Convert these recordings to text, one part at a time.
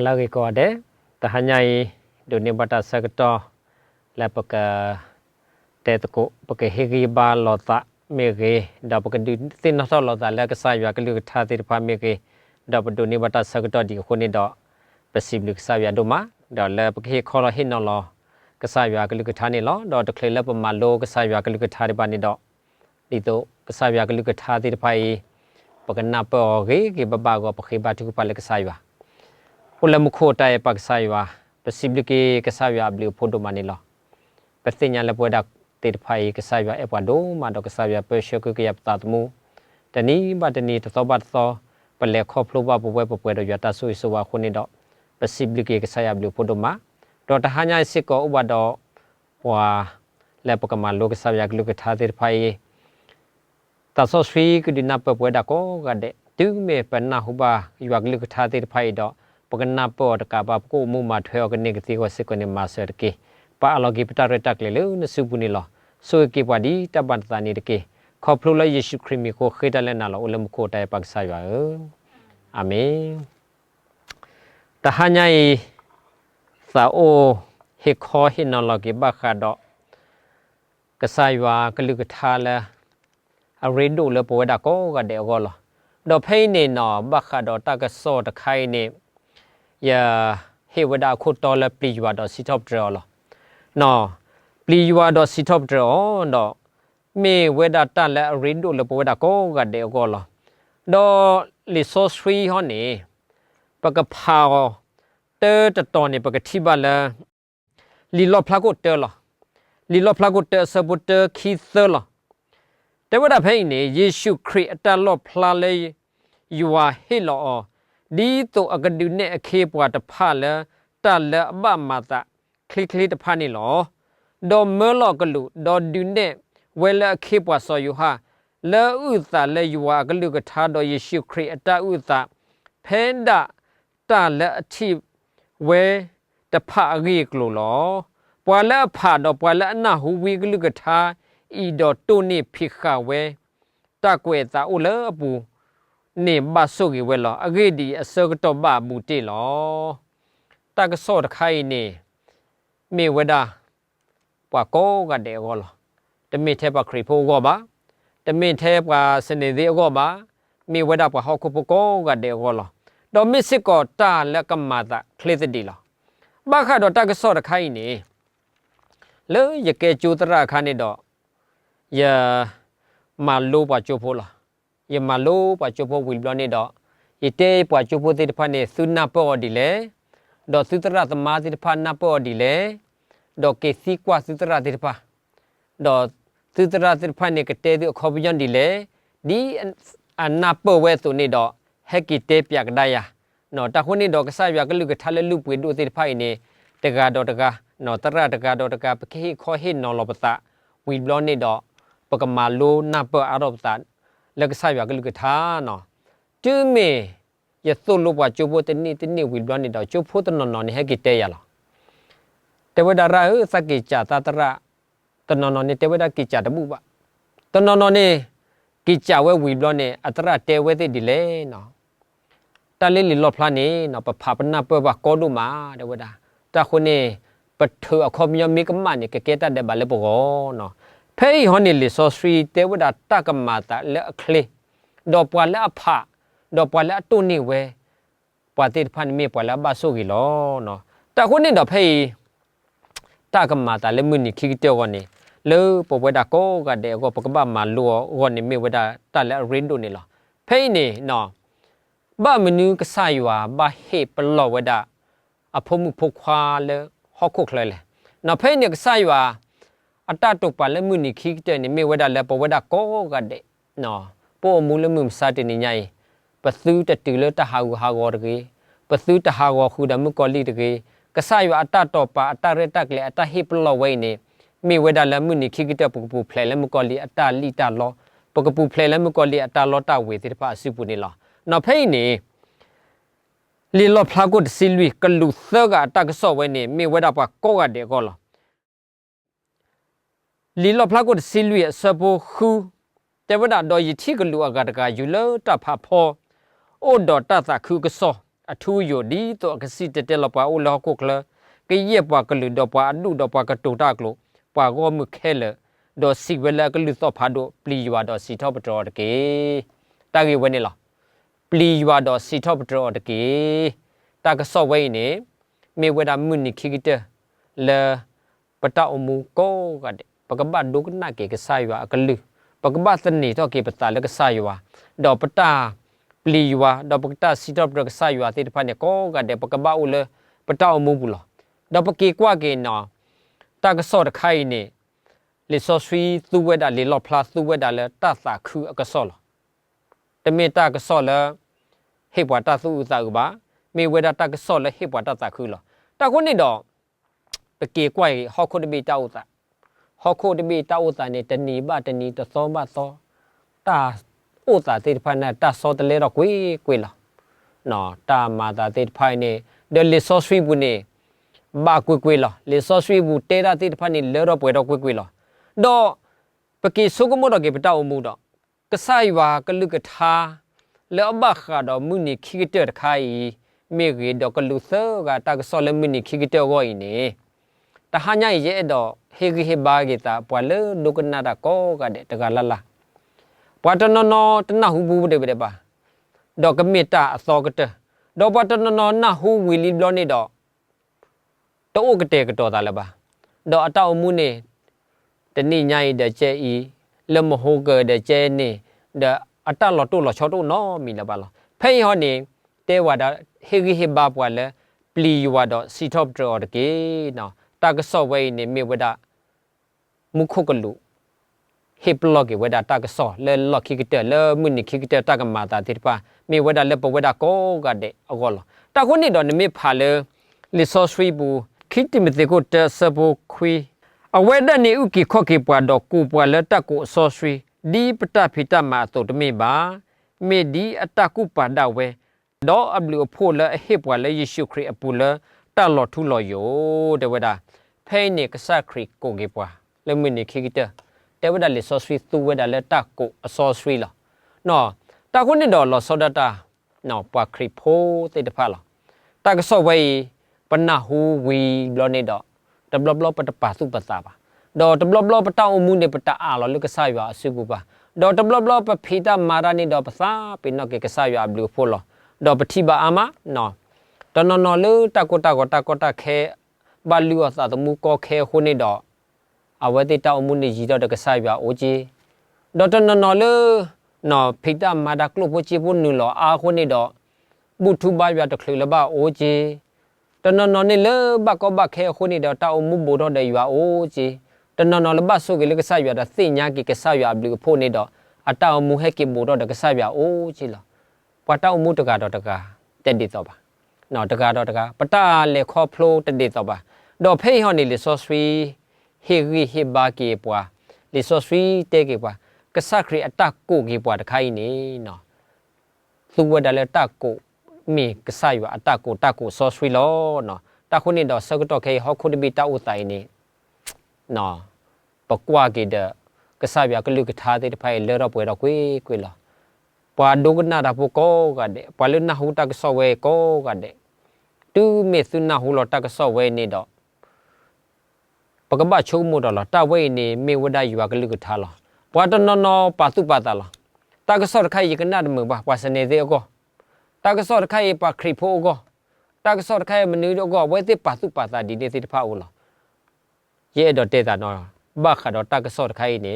ala ge ko de ta hanyai do ni bata sakto la paka te to ko paka he ge ba lo ta me ge da paka du tin no lo ta la ka sa ya ka lu ka tha te pha me ge da pa do ni bata sakto di ko ni do pasiblik sa ya do ma da la paka he kho lo hin no lo ka sa ya ka lu ka tha ni lo do to kle la pa ma lo ka sa ya ka lu ka tha de ba ni do ဒီတော့ကစားပြကလူကထားတဲ့ဖိုင်ပကနာပေါ်ကေကေဘဘာကိုပခေဘာတုပလကစားရွာ ဟိုလမခိုတိုင်ပကစားရွာပစီဘလကေကစားရွာဘလဖိုဒိုမနီလောပသိညာလပွဲဒတေဖိုင်ကစားရွာအပွားဒိုမာတော့ကစားရွာပရှေကကရပ်တာတမူတနီဘတနီသောဘတ်သောပလေခေါဖလိုဘပွဲပပွဲတော့ရတာဆူဆိုဝါခုနေတော့ပစီဘလကေကစားရွာဘလဖိုဒိုမာတော့တဟညာစစ်ကောဥဘတော့ဟွာလေပကမလောကစားရွာကလူကထားတဲ့ဖိုင်တာဆော့ဆွေကဒီနာပပွဲဒါကိုကတဲ့တူမေပနာဟုဘာယူအကလကထားတဲ့ဖိုင်တော့ ပကနာပေါ်တကဘာကိုမူမထွဲကနေကတိကိုစကနေမာဆာတကေပါအလောကီပတာရတက်လေလေနစုပူနီလောဆိုကေပွားဒီတပန်တနီတကေခေါပလိုလယေရှုခရစ်မီကိုခေတလဲနာလောအလမကိုတိုင်ပတ်ဆာရွာအာမင်တဟညာဤသာအိုဟေခောဟိနလောကေဘခါတော့ကဆာရွာကလူကထားလဲအရေဒိုလပေါ်ဒါကောကတဲ့ကောလောဒေါ်ဖိနေနော်ဘခါတော့တကဆော့တခိုင်နေ ယာဟေဝဒါခုတော်လပလီဝါတော့စီတော့ဒရောလောနော်ပလီဝါတော့စီတော့ဒရောတော့မေဝဒါတလက်အရေဒိုလပေါ်ဒါကောကတဲ့ကောလောဒေါ်လီဆိုစဖရီဟောနေပကဖာတဲတတော်နေပကတိပါလာလီလောဖလာကိုတဲလောလီလောဖလာကိုတဲဆပ်တ်ခီသလောတဝဒဖိနေယေရှုခရစ်အတလော့ဖလာလေယူဝါဟေလော ဒီတုအကဒုနေအခေပွားတဖလာတလအဘမတာခလီခလီတဖာနေလောဒေါ်မဲလောကလူဒေါ်ဒုနေဝဲလအခေပွားဆောယူဟာလေဥသလေယူဝါကလူကထားတော်ယေရှုခရစ်အတဥသဖဲဒတလအထိဝဲတဖအဂေကလိုလောပွာလအဖာတော့ပွာလအနာဟူဝီကလူကထားဤတော့တုန်နိဖိခဝဲတကွေတာဥလအပူ နေဘဆုကေဝဲလောအဂေဒီအစကတော့ဘမူတေလောတကဆောတခိုင်နေမေဝဒပွာကောကတဲ့ဟောလောတမင်ထဲပါခရီဖိုးကောပါတမင်ထဲပါစနေသေးအကောပါမေဝဒပွာဟောခုပကောကတဲ့ဟောလောတော့မစ်စစ်ကောတာလက်ကမာတာခလေသတိလောဘခါတော့တကဆောတခိုင်နေလေရကဲကျူတရခါနေတော့ယမာလိုပါကျိုးဖိုးလော ယမလိုပွားချိုဖို့ဝီဘလနေတော့ယတေပွားချိုဖို့တိတဖတ်နေသုနာပေါ်ဒီလေတော့သုတရသမာတိတဖတ်နာပေါ်ဒီလေတော့ကေစီကွာသုတရတိတဖတ်တော့သုတရတိတဖတ်နေကတဲ့သူအခေါ်ပြန်ဒီလေဒီအနာပေါ်ဝဲသူနေတော့ဟက်ကီတေပြကဒယာနော်တခုနေတော့ကဆပြကလူကထလလူပွေတို့တိတဖိုင်နေတကာတော့တကာနော်တရတကာတော့တကာပခိခောဟိနော်လောပတာဝီဘလောနေတော့ပကမာလိုနာပအာရောပတာ လကဆိုင်ရကလူကထားနော်တူမေယသုလုဘချိုဘတနိတနိဝီဘလနိတော့ချိုဖို့တနော်နော်နေဟကေတဲရလားတေဝဒရာဟစကေချာတတရတနော်နော်နေတေဝဒကေချာတမှုပါတနော်နော်နေကေချာဝဲဝီဘလနေအတရတဲဝဲတဲ့ဒီလေနော်တလေးလီလော့ဖလာနေနော်ပဖပနာပဘကောဒုမာတေဝဒတခုနေပထအခေါမြမီကမနိကကေတတဲ့ဘလေဘောနော် ဖေးဟောနေလေဆောစရီတေဝဒတကမာတာလက်အခလေဒေါ်ပွာလက်အဖဒေါ်ပွာလက်အတုနေဝဲပွာတိဖန်မေပွာလက်ဘဆိုကြီးလောနော်တခုနေတော့ဖေးတကမာတာလက်မနိခိတေဝနေလေပဝဒကောကတဲ့ကောပကပမာလောဟောနေမေဝဒတလက်ရင်းဒိုနေလောဖေးနေနော်ဘမနူကဆာယွာဘဟေပလောဝဒအဖုံမှုဖုခွာလေဟောခုခလဲလေနော်ဖေးနေကဆာယွာ အတတုပလည်းမှုနိခိတဲ့နေမေဝဒလည်းပဝဒကောကတဲ့နော်ပို့မူလမှုစတဲ့နေညိုင်ပသုတတူလတဟာဝဟာဂောတကေပသုတဟာဂောခုဒမှုကောလိတကေကဆယအတတောပါအတရတက်လေအတဟိပလောဝိနေမေဝဒလည်းမှုနိခိတဲ့ပုပူဖလဲလည်းမကောလိအတလိတလောပကပူဖလဲလည်းမကောလိအတလောတဝေတိတဖအစုပုနေလောနော်ဖိနေလီလောဖလာကုတ်စီလွီကလူသကတကဆောဝဲနေမေဝဒပါကောကတဲ့ကောလော လီလောဖလာကိုစီလူရစပိုခူတေဝဒတော်ယတိကလူအကတကယူလောတဖဖောအိုဒေါ်တသခုကဆောအထူးယိုဒီတော့ကစီတတဲလပွားအိုလောကိုကလကရဲ့ပွားကလူတော့ပွားအဒုတော့ပွားကတူတာကလို့ပွားကောမှုခဲလေတော့စီဝဲလာကလူတော့ဖာတော့ပလီရွာတော့စီတော့ပတော်တကေတာကေဝဲနေလားပလီရွာတော့စီတော့ပတော်တကေတာကဆော့ဝဲနေမေဝဒမှုနိခိကတလေပတအမှုကိုကတဲ့ ပကပတ်ဒုကနာကေကဆိုင်ရွာကလူပကပတ်စနီတော့ကေပတာလကဆိုင်ရွာတော့ပတာပလီရွာတော့ပကတာစီတော့ပကဆိုင်ရွာတေတဖာနေကိုကတဲ့ပကပတ်ဦးလေပတအမှုဘူးလားတော့ပကေကွာကေနော်တာကဆော့တခိုင်နေလေဆော့ဆွီသူဝဲတာလေလော့ဖလားသူဝဲတာလေတသခူအကဆော့လားတမေတာကဆော့လေဟေဘွာတသုဥသာဥပါမေဝဲတာတကဆော့လေဟေဘွာတသခူလားတခုနေတော့ပကေကွိုင်ဟောခုတဘီတောက်တာ ဟောခုတဘီတောက်တာနေတနီဘတနီတသောဘသောတာဥတာတေဖာနာတာဆောတလေတော့ကွေကွေလားနော်တာမာတာတေဖိုင်နေဒလီဆော့ဆွီဘူးနေဘာကွေကွေလားလီဆော့ဆွီဘူးတေရာတေဖာနေလေတော့ပွဲတော့ကွေကွေလားတော့ပကေဆုကမတော့ကေပတောက်မှုတော့ကဆိုင်ဝါကလုကထားလောဘခါတော့မုန်ခိကတဲ့ခိုင်မေဂေတော့ကလူသောကတာကဆောလမုန်ခိကတဲ့ကိုင်းနေ တဟညာရဲ့တော့ဟေဂီဟေဘာဂေတာပွာလဒုကနာတာကောကတဲ့တကလလာပွာတနနောတနဟုဘူးတဲ့ပဲပါတော့ကမေတာအစောကတဲ့တော့ပွာတနနောနဟုဝီလီဘလောနေတော့တော့ကတဲ့ကတော့တာလပါတော့အတောက်မှုနေတနိညာရတဲ့ကျဲဤလမဟိုကတဲ့ကျဲနေတဲ့အတလော်တိုလော်ချောတိုနော်မီလပါလားဖေးဟောနေတဲဝါဒဟေဂီဟေဘာပွာလဲပလီဝါတော့စီတော့တော်တကေနော် တာကဆော့ဝဲနေမြေဝဒမုခုကလူဟေပလော့ကေဝဒတာကဆော့လဲလော့ခိကတဲ့လဲမွနိခိကတဲ့တာကမာတာတိပါမြေဝဒလဲပဝဒကောကတဲ့အကောလောတာခုနေတော့နမေဖာလဲလီဆော့ဆွီဘူးခိတိမတေကိုတဆဘခွီအဝဲဒနေဥကိခော့ကေပွားတော့ကိုပွားလဲတက်ကိုဆော့ဆွီဒီပတဖိတမာတော့တမေပါမေဒီအတကုပါဒဝဲဒေါ်အဘလူဖို့လဲအဟိပွားလဲယေရှုခရစ်အပူလဲတလော်ထူလော်ယိုတဝဒါ ဖိနေကဆာခရစ်ကိုကေပွားလဲမနေခိကတတဝဒါလေဆော့ဆွီသူဝဒါလဲတကိုအဆော့ဆွီလောနော်တခုနေတော့လော်ဆောဒတာနော်ပွားခရစ်ဖိုးတေတဖာလောတကဆော့ဝဲပနဟူဝီဘလောနေတော့တဘလဘလပတပါစုပတာပါဒေါ်တဘလဘလပတောင်းမှုနေပတာအာလောလကဆာရွာအစုကူပါဒေါ်တဘလဘလပဖိတာမာရနေတော့ပစာပိနောကေကဆာရွာဘလူဖိုလောဒေါ်ပတိပါအာမနော်တနော်နော်လူတကောတကောတကောတခဲ ဘာလူအသတမှုကောခဲခုနေတော့အဝတိတောက်မှုနေကြီးတော့တကဆိုင်ပါအိုကြီးဒေါက်တာနော်နော်လေနော်ဖိတာမာဒကလုပချီပုန်နူလောအာခုနေတော့ဘုထုဘာရတခလူလဘအိုကြီးတနော်နော်နေလေဘကောဘခဲခုနေတော့တောက်မှုဘိုတော့တယ်ရွာအိုကြီးတနော်နော်လဘဆုကလေးကဆိုင်ရတာသိညာကိကဆိုင်ရဘလူဖို့နေတော့အတောက်မှုဟဲ့ကိဘိုတော့တကဆိုင်ရအိုကြီးလောပတောက်မှုတကတော့တကတက်တည်တော့ပါနော်တကတော့တကပတလေခေါဖလိုတက်တည်တော့ပါ တော့ဖေးဟောနေလေဆော့ဆွီဟေဂီဟေဘာကေပွာလေဆော့ဆွီတဲကေပွာကဆခရီအတက်ကိုကေပွာတခိုင်းနေနော်သူဝဒလည်းတက်ကိုမေကဆရွာအတက်ကိုတက်ကိုဆော့ဆွီလောနော်တခုနေတော့စကတော့ခေဟောခုတဘီတောက်ဥတိုင်နေနော်ပကွာကေဒကဆဗျာကလူကထားတဲ့ဖိုင်လေတော့ပွဲတော့ကွေးကွေးလာပွာဒုကနာတာပကောကတဲ့ပွာလနာဟူတကဆောဝဲကောကတဲ့တူမေသုနာဟူလောတကဆောဝဲနေတော့ ပကပချုံမို့တော့လာတဝဲနေမေဝဒယူကလူကထားလာပွာတနော်နော်ပါစုပါတာလာတကဆောခိုင်ယကနာဒမဘာပွာစနေသေးကောတကဆောခိုင်ပါခရိဖိုကောတကဆောခိုင်မနူတော့ကောဝဲတိပါစုပါတာဒီနေတိတဖာဦးလာရဲ့တော့တဲ့တာနော်ဘာခါတော့တကဆော့တခိုင်နေ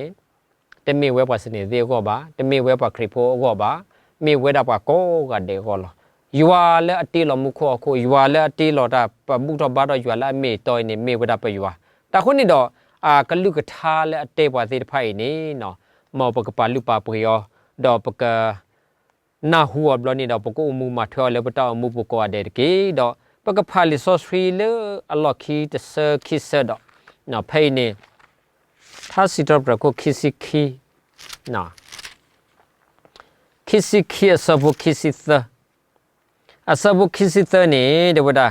တမေဝဲပါစနေသေးကောပါတမေဝဲပါခရဖိုကောပါမေဝဲတာပါကောကတဲ့ကောလောယူဝါလဲအတေးလောမှုခောခိုယူဝါလဲအတေးလောတာပမှုတော့ဘာတော့ယူဝါလဲမေတော်နေမေဝဲတာပယူ ตาคนนี่ดออ่ากะลุกะทาและเตบวาเซตไผนี่เนาะมอปกะปาลุปาปยอดอปกะနာဟူအဘလနီတော့ပကူမူမထော်လေပတောမူပကောဒေကေတော့ပကဖာလီဆိုစရီလေအလော်ခီတဆာခိဆဒနော်ဖိနေသာစီတော့ပကိုခိစီခီနော်ခိစီခီအစဘုခိစီသအစဘုခိစီသနေတဝဒါ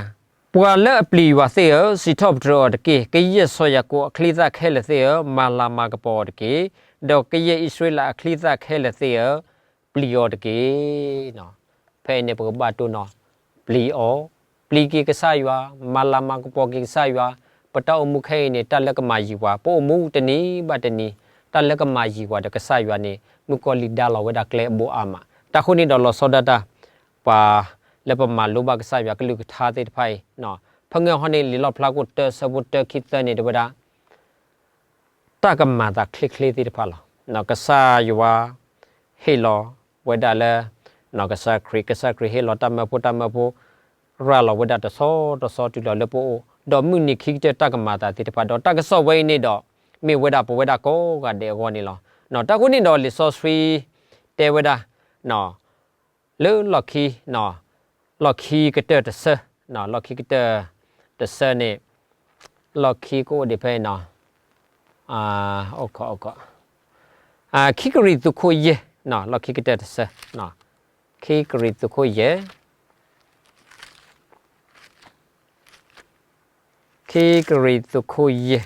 ပလီဝါသေယစီတော့ဒရတကေကရဲ့ဆောရကိုအခလိသခဲလက်သေယမာလာမာကပေါ်တကေဒေါကရဲ့ဣသရေလအခလိသခဲလက်သေယပလီယောတကေနော်ဖဲနေပကဘတ်တုနော်ပပလီအောပလီကေကဆာယွာမလာမကပေါ်ကေကဆာယွာပတောမှုခဲနေတက်လက်ကမာယီဝါပို့မှုတနီဘတနီတက်လက်ကမာယီဝါတကဆာယွာနေမူကောလီဒါလောဝဒကလေဘောအာမတခုနီဒေါ်လောစောဒတာပါ လက်ပမာလိုဘကဆာယွာကလူကထားတဲ့ဖိုင်နော်ဖငယ်ဟောနေလီလောဖလာကိုတဆဘတ်တခိတနေတဝဒါတကမာတာခလစ်ခလီတဲ့ဖာလောနော်ကဆာယွာဟေလောဝဒလဲနော်ကဆာခရီကဆာခရီဟေလောတမဖို့တမဖို့ရာလောဝဒတဆောတဆောတူလောလပိုဒေါ်မြနိခိတဲ့တကမာတာတဲ့ဖာဒေါ်တကဆောဝဲနေတော့မေဝဒပဝဒကောကတဲ့ကောနေလောနော်တခုနေတော့လီဆောစဖရီတဲဝဒနော်လေလော်ခီနော် လော်ခီကတတဆနော်လော်ခီကတတဆနေလော်ခီကိုဒီဖဲနော်အာအောက်ကောအောက်ကောအာခိကရီသူခိုယေနော်လော်ခီကတတဆနော်ခိကရီသူခိုယေခိကရီသူခိုယေ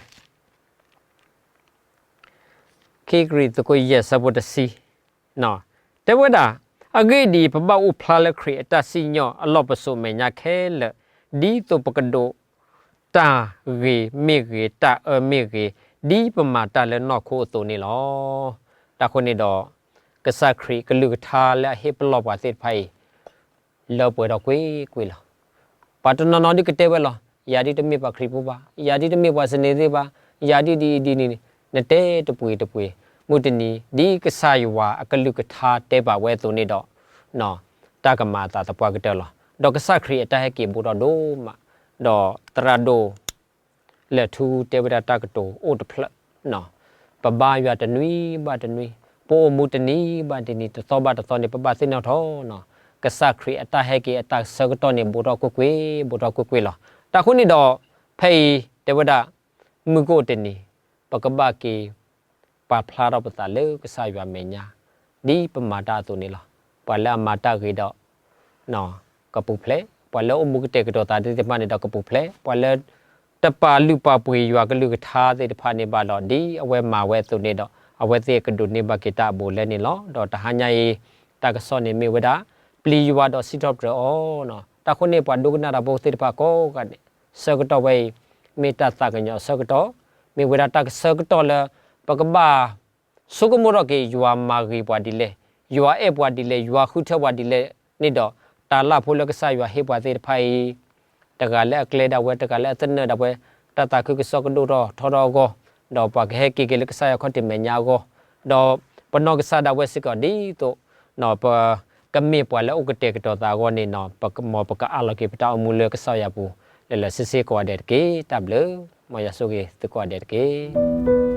ခိကရီသူခိုယေစဘောတစီနော်တေဝဒါ အဂေဒီပပဥဖလာလခရီအတစီညောအလောပဆုမေညာခဲလဒီတုပကဒိုတာရေမေရေတာအမေရေဒီပမာတာလနော့ခိုအတုန်နီလောတာခုနေတော့ကဆခရီကလူထာလဟေပလောပါစစ်ဖိုင်လောပွေတော့ကွေကွေလောပါတနနော်ဒီကတဲ့ဝဲလောယာဒီတမေပါခရီပူပါယာဒီတမေပါစနေသေးပါယာဒီဒီဒီနီနတဲတပွေတပွေ မုတနီဒီကဆာယဝအကလုကထာတဲပါဝဲသူနေတော့နော်တကမာတာတပွားကတဲ့လောဒေါကဆခရီအတဟကေဘူတော့ဒိုမဒေါတရာဒိုလက်ထူတေဝဒတကတိုအိုတဖလနော်ပဘာရွာတနွီဘာတနွီပိုမုတနီဘာတနီတသောဘာတသောနေပပစင်းနော်ထောနော်ကဆခရီအတဟကေအတဆကတော့နေဘူတော့ကွကွေဘူတော့ကွကွေလောတခုနေတော့ဖေးတေဝဒမုကိုတနီပကပကေ ပါဖလာတော့ပတလေကဆာရွာမေညာဒီပမာတာတုန်နေလောပလာမာတာကေတော့နော်ကပူဖလေပလောအမှုကတဲ့ကတော့တာတဲ့မနေတော့ကပူဖလေပလောတပါလူပပွေရွာကလူကထားတဲ့တဖာနေပါတော့ဒီအဝဲမာဝဲသူနေတော့အဝဲသေးကဒုနေဘကေတာဘိုလဲနေလောတော့တဟညာယေတကစောနေမေဝဒပလီရွာတော့စီတော့တော့နော်တခုနေပဒုကနာရဘိုသေတဖာကောကနေစကတော့ဝဲမေတ္တာတကညောစကတော့မေဝဒတကစကတော့လဲ ပကဘာစုကမောရကေယွာမာဂီပွားဒီလေယွာအဲပွားဒီလေယွာခုထပွားဒီလေနေတော့တာလာဖိုလကဆာယွာဟေပွားသေးဖိုင်တကလည်းအကလေဒဝဲတကလည်းအတနဒဝဲတတခုကစောကဒိုတော့ထော်တော့ကောတော့ပကဟဲကေကေလကဆာယခွတ်တင်မညာကောတော့ပနောကဆာဒဝဲစစ်ကဒီတော့နော်ပကမေပွားလည်းဥကတဲ့ကတော့တာကောနေနော်ပကမောပကအလကေပတောင်မူလကဆာယပူလဲလဲစစ်စစ်ကွာတဲ့ကေတပ်လမယဆုကေတကွာတဲ့ကေ